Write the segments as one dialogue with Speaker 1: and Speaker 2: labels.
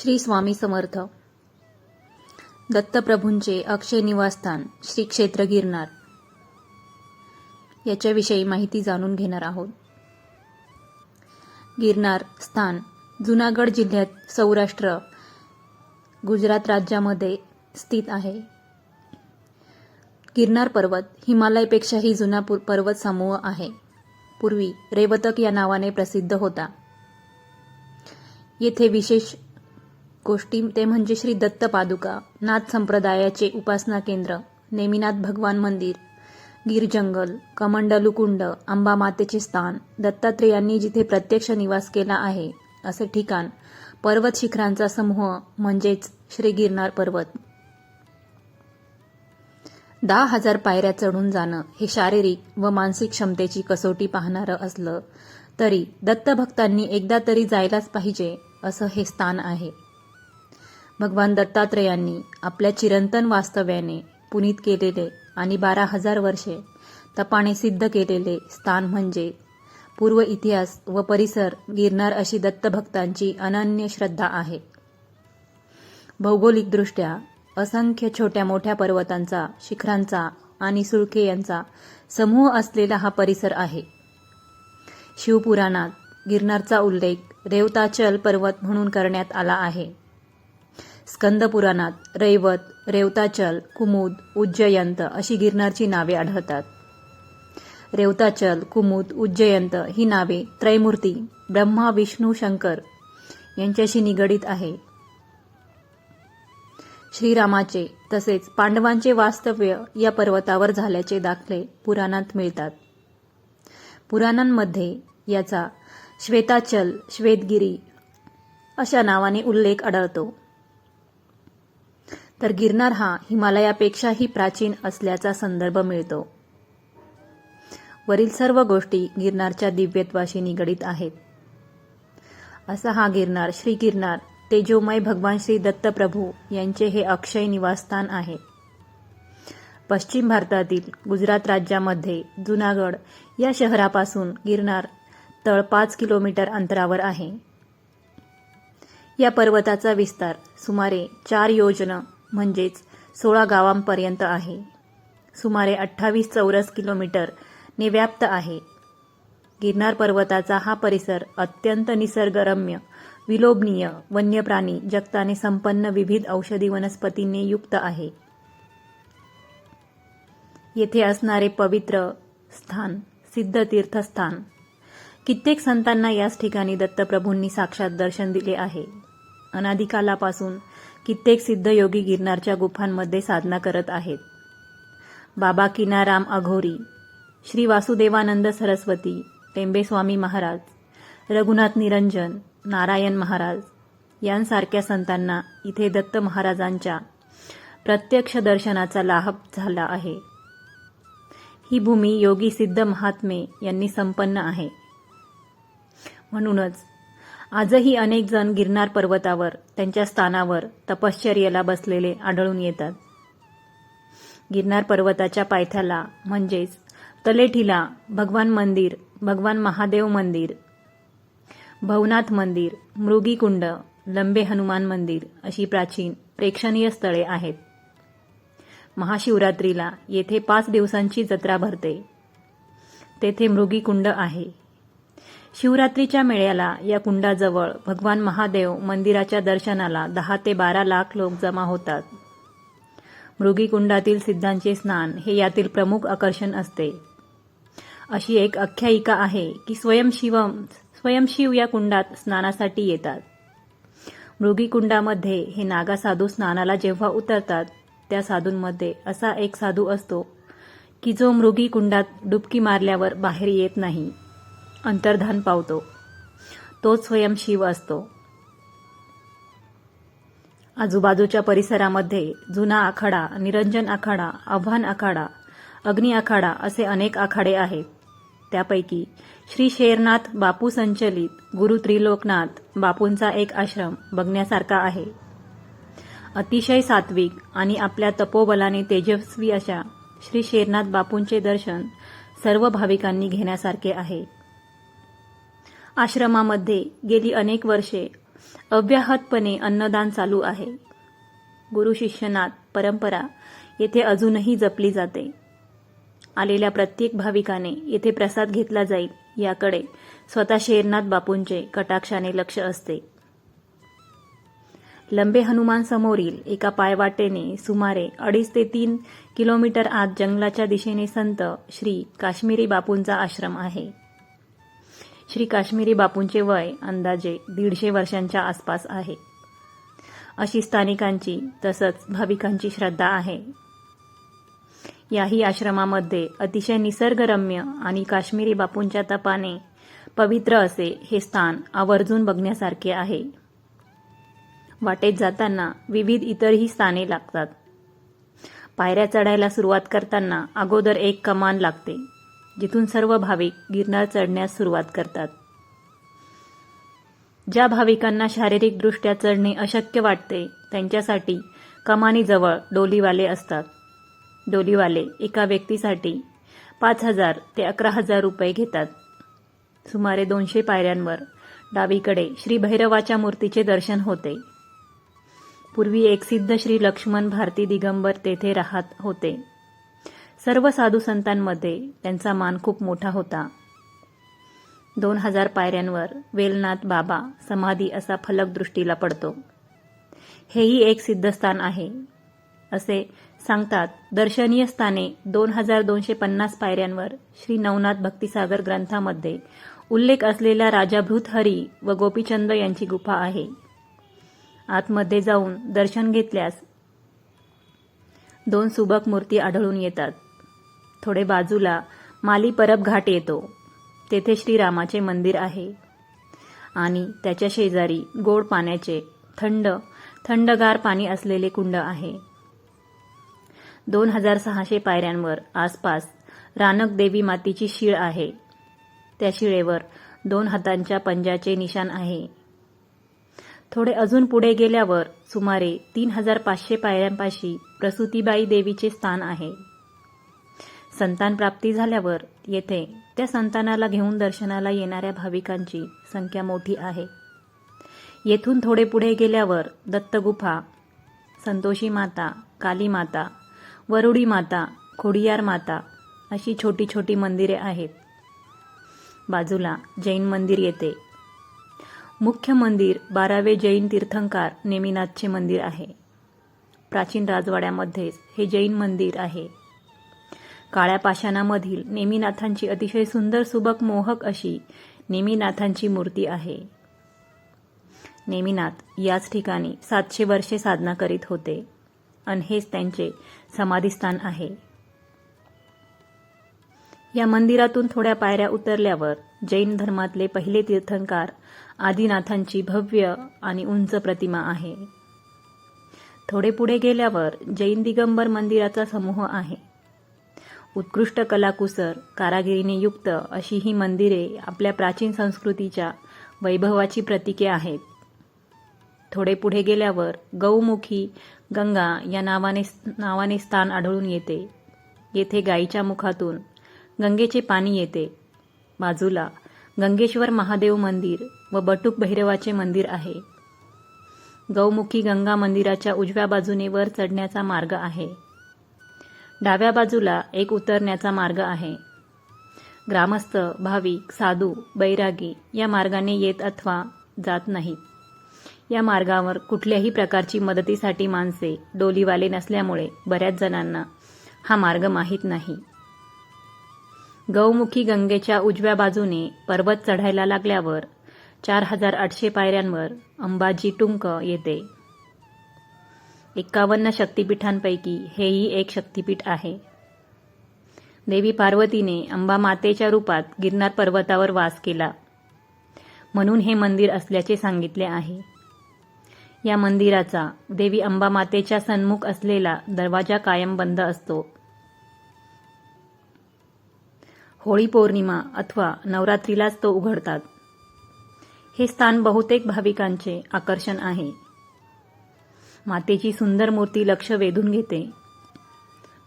Speaker 1: श्री स्वामी समर्थ. दत्तप्रभूंचे अक्षय निवासस्थान श्री क्षेत्र गिरनार. याच्याविषयी माहिती जाणून घेणार आहोत. गिरनार स्थान जुनागड जिल्ह्यात सौराष्ट्र गुजरात राज्यामध्ये स्थित आहे. गिरनार पर्वत हिमालयपेक्षाही जुना पर्वत समूह आहे. पूर्वी रेवतक या नावाने प्रसिद्ध होता. येथे विशेष गोष्टी ते म्हणजे श्री दत्त पादुका नाथ संप्रदायाचे उपासना केंद्र नेमिनाथ भगवान मंदिर गीर जंगल कमंडलू कुंड अंबा मातेचे स्थान दत्तात्रेयांनी जिथे प्रत्यक्ष निवास केला आहे असे ठिकाण पर्वत शिखरांचा समूह म्हणजेच श्री गिरनार पर्वत. दहा हजार पायऱ्या चढून जाणं हे शारीरिक व मानसिक क्षमतेची कसोटी पाहणारं असलं तरी दत्तभक्तांनी एकदा तरी जायलाच पाहिजे असं हे स्थान आहे. भगवान दत्तात्रयांनी आपल्या चिरंतन वास्तव्याने पुनीत केलेले आणि बारा हजार वर्षे तपाने सिद्ध केलेले स्थान म्हणजे पूर्व इतिहास व परिसर गिरनार अशी दत्तभक्तांची अनन्य श्रद्धा आहे. भौगोलिकदृष्ट्या असंख्य छोट्या मोठ्या पर्वतांचा शिखरांचा आणि सुळके यांचा समूह असलेला हा परिसर आहे. शिवपुराणात गिरनारचा उल्लेख रेवताचल पर्वत म्हणून करण्यात आला आहे. स्कंद पुराणात रैवत रेवताचल कुमुद उज्जयंत अशी गिरनारची नावे आढळतात. रेवताचल कुमुद उज्जयंत ही नावे त्रैमूर्ती ब्रह्मा विष्णू शंकर यांच्याशी निगडित आहे. श्रीरामाचे तसेच पांडवांचे वास्तव्य या पर्वतावर झाल्याचे दाखले पुराणात मिळतात. पुराणांमध्ये याचा श्वेताचल श्वेतगिरी अशा नावाने उल्लेख आढळतो. तर गिरनार हा हिमालयापेक्षाही प्राचीन असल्याचा संदर्भ मिळतो. वरील सर्व गोष्टी गिरनारच्या दिव्यत्वाशी निगडीत आहेत. असा हा गिरनार श्री गिरनार तेजोमय भगवान श्री दत्तप्रभू यांचे हे अक्षय निवासस्थान आहे. पश्चिम भारतातील गुजरात राज्यामध्ये जुनागड या शहरापासून गिरनार तळ पाच किलोमीटर अंतरावर आहे. या पर्वताचा विस्तार सुमारे चार योजना म्हणजेच सोळा गावांपर्यंत आहे. सुमारे अठ्ठावीस चौरस किलोमीटर ने व्याप्त आहे. गिरनार पर्वताचा हा परिसर अत्यंत निसर्गरम्य विलोभनीय वन्य प्राणी जगताने संपन्न विविध औषधी वनस्पतींनी युक्त आहे. येथे असणारे पवित्र स्थान सिद्ध तीर्थस्थान. कित्येक संतांना याच ठिकाणी दत्तप्रभूंनी साक्षात दर्शन दिले आहे. अनादिकालापासून कित्येक सिद्ध योगी गिरनारच्या गुफांमध्ये साधना करत आहेत. बाबा किनाराम अघोरी श्री वासुदेवानंद सरस्वती टेंबेस्वामी महाराज रघुनाथ निरंजन नारायण महाराज यांसारख्या संतांना इथे दत्त महाराजांच्या प्रत्यक्ष दर्शनाचा लाभ झाला आहे. ही भूमी योगी सिद्ध महात्मे यांनी संपन्न आहे. म्हणूनच आजही अनेक जण गिरनार पर्वतावर त्यांच्या स्थानावर तपश्चर्येला बसलेले आढळून येतात. गिरनार पर्वताच्या पायथ्याला म्हणजेच तलेठीला भगवान मंदिर भगवान महादेव मंदिर भवनाथ मंदिर मृगीकुंड लंबे हनुमान मंदिर अशी प्राचीन प्रेक्षणीय स्थळे आहेत. महाशिवरात्रीला येथे पाच दिवसांची जत्रा भरते. तेथे मृगीकुंड आहे. शिवरात्रीच्या मेळ्याला या कुंडाजवळ भगवान महादेव मंदिराच्या दर्शनाला दहा ते बारा लाख लोक जमा होतात. मृगीकुंडातील सिद्धांचे स्नान हे यातील प्रमुख आकर्षण असते. अशी एक आख्यायिका आहे की स्वयंशिवम स्वयंशिव या कुंडात स्नानासाठी येतात. मृगीकुंडामध्ये हे नागा साधू स्नानाला जेव्हा उतरतात त्या साधूंमध्ये असा एक साधू असतो की जो मृगी कुंडात डुबकी मारल्यावर बाहेर येत नाही. अंतर्धान पावतो. तोच स्वयं शिव असतो. आजूबाजूच्या परिसरामध्ये जुना आखाडा निरंजन आखाडा आव्हान आखाडा अग्नी आखाडा असे अनेक आखाडे आहेत. त्यापैकी श्री शेरनाथ बापू संचलित गुरु त्रिलोकनाथ बापूंचा एक आश्रम बघण्यासारखा आहे. अतिशय सात्विक आणि आपल्या तपोबलाने तेजस्वी अशा श्री शेरनाथ बापूंचे दर्शन सर्व भाविकांनी घेण्यासारखे आहे. आश्रमामध्ये गेली अनेक वर्षे अव्याहतपणे अन्नदान चालू आहे. गुरु शिष्यनाथ परंपरा येथे अजूनही जपली जाते. आलेल्या प्रत्येक भाविकाने येथे प्रसाद घेतला जाईल याकडे स्वतः शेरनाथ बापूंचे कटाक्षाने लक्ष असते. लंबे हनुमान समोरील एका पायवाटेने सुमारे अडीच ते तीन किलोमीटर आत जंगलाच्या दिशेने संत श्री काश्मीरी बापूंचा आश्रम आहे. श्री काश्मीरी बापूंचे वय अंदाजे दीडशे वर्षांच्या आसपास आहे. अशी स्थानिकांची तसंच भाविकांची श्रद्धा आहे. याही आश्रमामध्ये अतिशय निसर्गरम्य आणि काश्मीरी बापूंच्या तपाने पवित्र असे हे स्थान आवर्जून बघण्यासारखे आहे. वाटेत जाताना विविध इतरही स्थाने लागतात. पायऱ्या चढायला सुरुवात करताना अगोदर एक कमान लागते. जिथून सर्व भाविक गिरनार चढण्यास सुरुवात करतात. ज्या भाविकांना शारीरिकदृष्ट्या चढणे अशक्य वाटते त्यांच्यासाठी कमानीजवळ डोलीवाले असतात. डोलीवाले एका व्यक्तीसाठी पाच हजार ते अकरा हजार रुपये घेतात. सुमारे दोनशे पायऱ्यांवर डावीकडे श्री भैरवाच्या मूर्तीचे दर्शन होते. पूर्वी एक सिद्ध श्री लक्ष्मण भारती दिगंबर तेथे राहत होते. सर्व साधू संतांमध्ये त्यांचा मान खूप मोठा होता. दोन हजार पायऱ्यांवर वेलनाथ बाबा समाधी असा फलक दृष्टीला पडतो. हेही एक सिद्धस्थान आहे असे सांगतात दर्शनीय स्थाने दोन हजार दोनशे पन्नास पायऱ्यांवर श्री नवनाथ भक्तिसागर ग्रंथामध्ये उल्लेख असलेल्या राजा भृतहरी व गोपीचंद यांची गुफा आहे. आतमध्ये जाऊन दर्शन घेतल्यास दोन सुबक मूर्ती आढळून येतात. थोडे बाजूला माली परब घाट येतो. तेथे श्रीरामाचे मंदिर आहे. आणि त्याच्या शेजारी गोड पाण्याचे थंड थंडगार पाणी असलेले कुंड आहे. दोन हजार सहाशे पायऱ्यांवर आसपास रानक देवी मातीची शीळ आहे. त्या शिळेवर दोन हातांच्या पंजाचे निशाण आहे. थोडे अजून पुढे गेल्यावर सुमारे तीन हजार पाचशे पायऱ्यांपाशी प्रसूतीबाई देवीचे स्थान आहे. संतान प्राप्ती झाल्यावर येथे त्या संतानाला घेऊन दर्शनाला येणाऱ्या भाविकांची संख्या मोठी आहे. येथून थोडे पुढे गेल्यावर दत्तगुफा संतोषी माता काली माता वरुडी माता खोडियार माता अशी छोटी छोटी मंदिरे आहेत. बाजूला जैन मंदिर येते. मुख्य मंदिर बारावे जैन तीर्थंकार नेमिनाथचे मंदिर आहे. प्राचीन राजवाड्यामध्येच हे जैन मंदिर आहे. काळ्या पाषाणामधील नेमिनाथांची अतिशय सुंदर सुबक मोहक अशी नेमिनाथांची मूर्ती आहे. नेमिनाथ याच ठिकाणी सातशे वर्षे साधना करीत होते आणि हेच त्यांचे समाधीस्थान आहे. या मंदिरातून थोड्या पायऱ्या उतरल्यावर जैन धर्मातले पहिले तीर्थंकार आदिनाथांची भव्य आणि उंच प्रतिमा आहे. थोडे पुढे गेल्यावर जैन दिगंबर मंदिराचा समूह आहे. उत्कृष्ट कलाकुसर कारागिरीने युक्त अशी ही मंदिरे आपल्या प्राचीन संस्कृतीच्या वैभवाची प्रतीके आहेत. थोडे पुढे गेल्यावर गौमुखी गंगा या नावाने नावाने स्थान आढळून येते. येथे गायीच्या मुखातून गंगेचे पाणी येते. बाजूला गंगेश्वर महादेव मंदिर व बटुक भैरवाचे मंदिर आहे. गौमुखी गंगा मंदिराच्या उजव्या बाजूने वर चढण्याचा मार्ग आहे. डाव्या बाजूला एक उतरण्याचा मार्ग आहे. ग्रामस्थ भाविक साधू बैरागी या मार्गाने येत अथवा जात नाहीत. या मार्गावर कुठल्याही प्रकारची मदतीसाठी माणसे डोलीवाले नसल्यामुळे बऱ्याच जणांना हा मार्ग माहीत नाही. गौमुखी गंगेच्या उजव्या बाजूने पर्वत चढायला लागल्यावर चार हजार आठशे पायऱ्यांवर अंबाजी टुंक येते. एक्कावन्न शक्तिपीठांपैकी हेही एक शक्तिपीठ आहे. देवी पार्वतीने अंबा मातेच्या रूपात गिरनार पर्वतावर वास केला. म्हणून हे मंदिर असल्याचे सांगितले आहे. या मंदिराचा देवी अंबा मातेच्या सन्मुख असलेला दरवाजा कायम बंद असतो. होळी पौर्णिमा अथवा नवरात्रीलाच तो उघडतात. हे स्थान बहुतेक भाविकांचे आकर्षण आहे. मातेची सुंदर मूर्ती लक्ष वेधून घेते.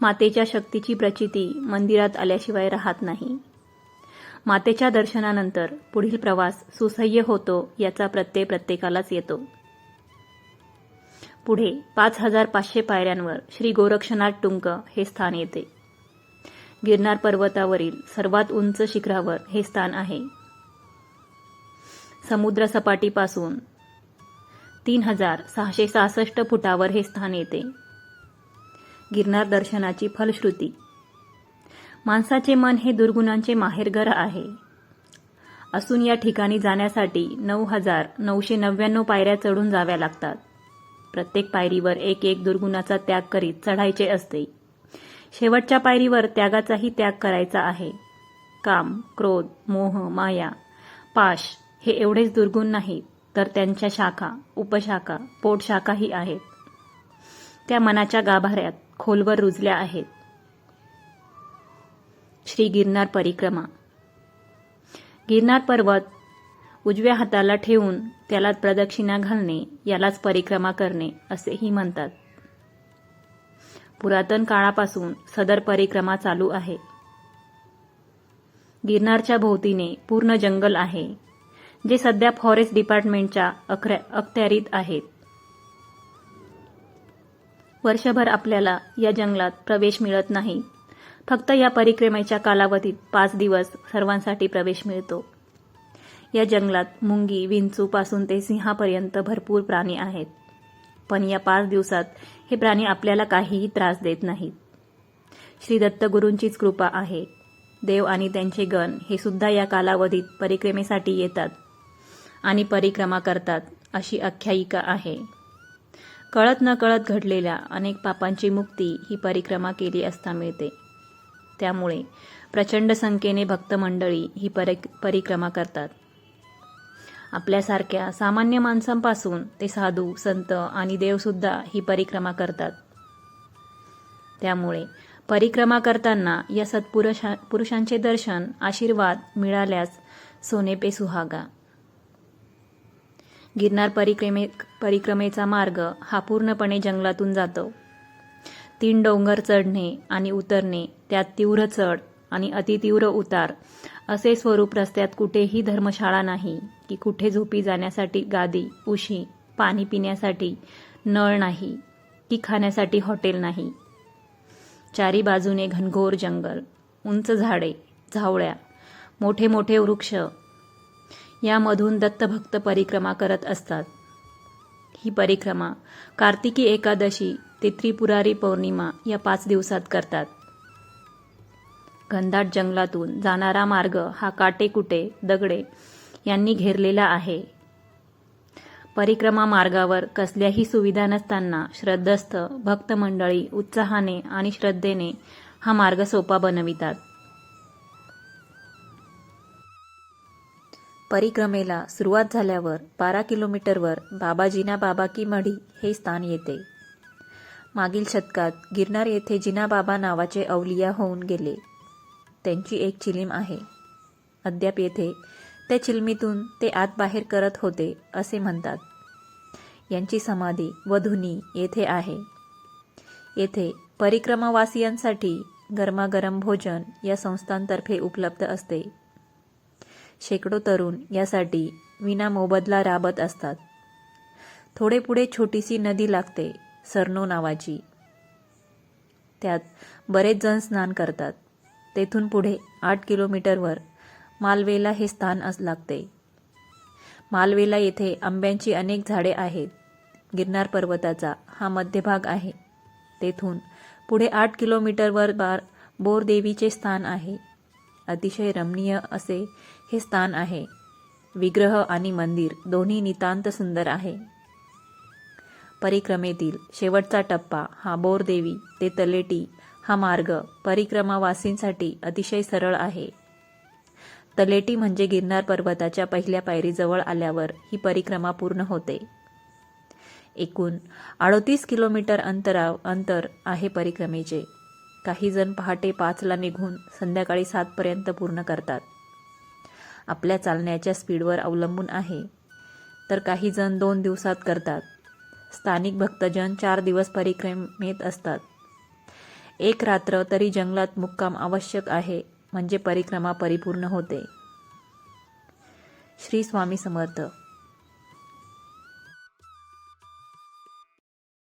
Speaker 1: मातेच्या शक्तीची प्रचिती मंदिरात आल्याशिवाय राहत नाही. मातेच्या दर्शनानंतर पुढील प्रवास सुसह्य होतो याचा प्रत्यय प्रत्येकालाच येतो. पुढे पाच हजार पाचशे पायऱ्यांवर श्री गोरक्षनाथ टुंक हे स्थान येते. गिरनार पर्वतावरील सर्वात उंच शिखरावर हे स्थान आहे. समुद्रसपाटीपासून तीन हजार सहाशे सहासष्ट फुटावर हे स्थान येते. गिरनार दर्शनाची फलश्रुती. माणसाचे मन हे दुर्गुणांचे माहेरघर आहे. असून या ठिकाणी जाण्यासाठी नऊ हजार नऊशे नव्याण्णव पायऱ्या चढून जाव्या लागतात. प्रत्येक पायरीवर एक एक दुर्गुणाचा त्याग करीत चढायचे असते. शेवटच्या पायरीवर त्यागाचाही त्याग करायचा आहे. काम क्रोध मोह माया पाश हे एवढेच दुर्गुण नाहीत. तर त्यांच्या शाखा उपशाखा पोटशाखाही आहेत. त्या मनाच्या गाभाऱ्यात खोलवर रुजल्या आहेत. श्री गिरनार परिक्रमा. गिरनार पर्वत उजव्या हाताला ठेवून त्याला प्रदक्षिणा घालणे यालाच परिक्रमा करणे असेही म्हणतात. पुरातन काळापासून सदर परिक्रमा चालू आहे. गिरनारच्या भोवतीने पूर्ण जंगल आहे. जे सध्या फॉरेस्ट डिपार्टमेंटच्या अखऱ्या अखत्यारीत आहेत. वर्षभर आपल्याला या जंगलात प्रवेश मिळत नाही. फक्त या परिक्रमेच्या कालावधीत पाच दिवस सर्वांसाठी प्रवेश मिळतो. या जंगलात मुंगी विंचूपासून ते सिंहापर्यंत भरपूर प्राणी आहेत. पण या पाच दिवसात हे प्राणी आपल्याला काहीही त्रास देत नाहीत. श्री दत्तगुरूंचीच कृपा आहे. देव आणि त्यांचे गण हे सुद्धा या कालावधीत परिक्रमेसाठी येतात. आणि परिक्रमा करतात अशी आख्यायिका आहे. कळत न कळत घडलेल्या अनेक पापांची मुक्ती ही परिक्रमा केली असता मिळते. त्यामुळे प्रचंड संख्येने भक्त मंडळी ही परिक परिक्रमा करतात. आपल्यासारख्या सामान्य माणसांपासून ते साधू संत आणि देवसुद्धा ही परिक्रमा करतात. त्यामुळे परिक्रमा करताना या सत्पुरुषा पुरुषांचे दर्शन आशीर्वाद मिळाल्यास सोने पे सुहागा. गिरनार परिक्रमे परिक्रमेचा मार्ग हा पूर्णपणे जंगलातून जातो. तीन डोंगर चढणे आणि उतरणे त्यात तीव्र चढ आणि अतितीव्र उतार असे स्वरूप रस्त्यात कुठेही धर्मशाळा नाही की कुठे झोपी जाण्यासाठी गादी उशी पाणी पिण्यासाठी नळ नाही की खाण्यासाठी हॉटेल नाही. चारी बाजूने घनघोर जंगल उंच झाडे झावळ्या मोठे मोठे वृक्ष यामधून दत्तभक्त परिक्रमा करत असतात. ही परिक्रमा कार्तिकी एकादशी ते त्रिपुरारी पौर्णिमा या पाच दिवसात करतात. घनदाट जंगलातून जाणारा मार्ग हा काटेकुटे दगडे यांनी घेरलेला आहे. परिक्रमा मार्गावर कसल्याही सुविधा नसताना श्रद्धस्थ भक्त मंडळी उत्साहाने आणि श्रद्धेने हा मार्ग सोपा बनवितात. परिक्रमेला सुरुवात झाल्यावर बारा किलोमीटरवर बाबाजीना बाबा की मढी हे स्थान येते. मागील शतकात गिरनार येथे जिनाबाबा नावाचे अवलिया होऊन गेले. त्यांची एक चिलीम आहे. अद्याप येथे त्या चिलमीतून ते आत बाहेर करत होते असे म्हणतात. यांची समाधी व धुनी येथे आहे. येथे परिक्रमावासियांसाठी गरमागरम भोजन या संस्थांतर्फे उपलब्ध असते. शेकडो तरुण यासाठी विना मोबदला राबत असतात. थोडे पुढे छोटीशी नदी लागते सरनो नावाची. त्यात बरेच जण स्नान करतात. तेथून पुढे आठ किलोमीटरवर मालवेला हे स्थान अस लागते. मालवेला येथे आंब्यांची अनेक झाडे आहेत. गिरनार पर्वताचा हा मध्यभाग आहे. तेथून पुढे आठ किलोमीटरवर बार बोरदेवीचे स्थान आहे. अतिशय रमणीय असे हे स्थान आहे. विग्रह आणि मंदिर दोन्ही नितांत सुंदर आहे. परिक्रमेतील शेवटचा टप्पा हा बोरदेवी ते तलेटी हा मार्ग परिक्रमावासींसाठी अतिशय सरळ आहे. तलेटी म्हणजे गिरनार पर्वताच्या पहिल्या पायरीजवळ आल्यावर ही परिक्रमा पूर्ण होते. एकूण अडोतीस किलोमीटर अंतराव अंतर आहे परिक्रमेचे. काही जण पहाटे पाचला निघून संध्याकाळी सातपर्यंत पूर्ण करतात. आपल्या चालण्याच्या स्पीडवर अवलंबून आहे. तर काही जण दोन दिवसात करतात. स्थानिक भक्तजन चार दिवस परिक्रमेत असतात. एक रात्र तरी जंगलात मुक्काम आवश्यक आहे म्हणजे परिक्रमा परिपूर्ण होते. श्री स्वामी समर्थ.